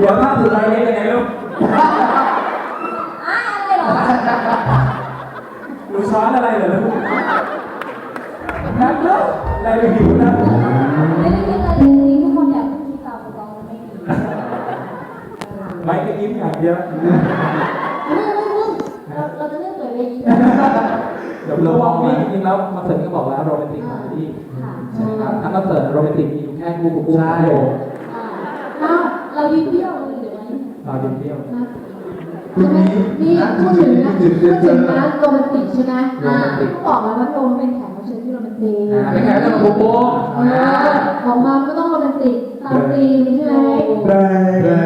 เดี๋ยวถ้าถือไลน์เล็กยังไงลูกอ้าอะไรเหรอหนูช้อนอะไรเหรอลูกนักลูกอะไรไปหิวนะไม่ได้คิดอะไรเลยจริงๆทุกคนอยากคิดตามกองไม่ดีไลน์ก็ยิ้มอย่างเดียวไม่ไม่ไม่เราเราจะเลือกตัวเองเดี๋ยวเรามองนี่จริงๆแล้วคอนเสิร์ตนี้ก็บอกแล้วโรแมนติกคอมเมดี้ค่ะใช่ไหมครับทั้งคอนเสิร์ตโรแมนติกมีอยู่แค่กูกับกูกับโยอ้าวเรา ยิ้มเที่ยวเลยเดี๋ยวนี้เราเดียวเดียวนะใช่ไหมนี่พูดถึงนะพูดถึงนะโรแมนติกใช่ไหมอ่าก็บอกแล้วว่าโรมเป็นแขกรับเชิญที่โรแมนติกอ่าเป็นไงกันกับกูกูเออออกมาก็ต้องโรแมนติกตามธีมใช่ไหมได้ได้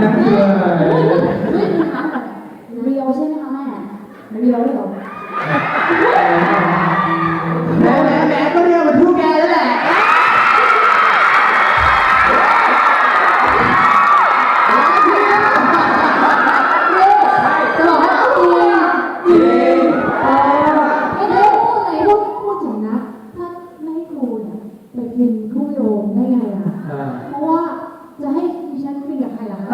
นั่นคือเฮ้ยเฮ้ยคุณถามก่อนเรียวใช่ไหมคะแม่เรียวหรือเปล่า วงได้ไงล่ะเพราะว่าจะให้ดิฉันคุยกับใครล่ะคะ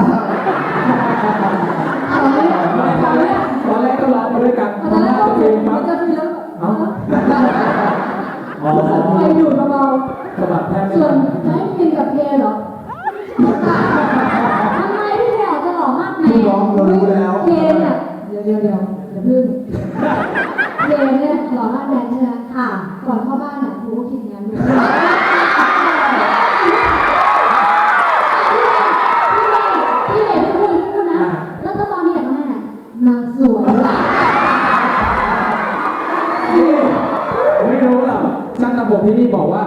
ตอนแรกตอนแรกตอนแรกก็ร้องมาด้วยกันตอนแรกก็เพลงปั๊บจะคุยแล้วอ๋อไปอยู่เบาสะบัดแทบๆไม่ส่วนจะให้คุยกับเพเหรอทำไมพี่เพยจะหล่อมากไหม่น้องเรารู้แล้วเพยเนี่ยเดี๋ยวเดี๋ยวเดี๋ยวเะพึ่งเพยเนี่ยหล่อมากแน่ใช่ไหมค่ะ ก นางสวยไม่รู้หรอกช่างระบบที่นี่บอกว่า